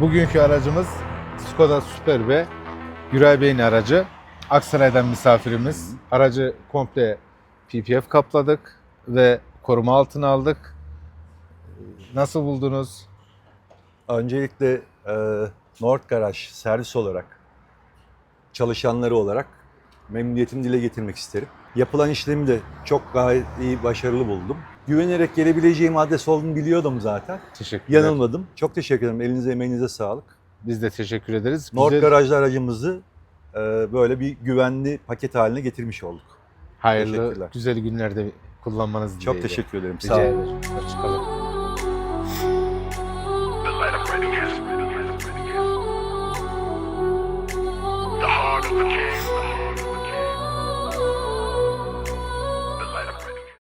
Bugünkü aracımız Skoda Superb. Güray Bey'in aracı. Aksaray'dan misafirimiz. Aracı komple PPF kapladık ve koruma altına aldık. Nasıl buldunuz? Öncelikle e, North Garaj servis olarak, çalışanları olarak memnuniyetimi dile getirmek isterim. Yapılan işlemi de çok gayet iyi, başarılı buldum güvenerek gelebileceğim adres olduğunu biliyordum zaten. Teşekkürler. Yanılmadım. Çok teşekkür ederim. Elinize emeğinize sağlık. Biz de teşekkür ederiz. Nord Bize... Garajlı aracımızı e, böyle bir güvenli paket haline getirmiş olduk. Hayırlı, güzel günlerde kullanmanız dileğiyle. Çok teşekkür ederim. Rica Sağ olun. Hoşçakalın. the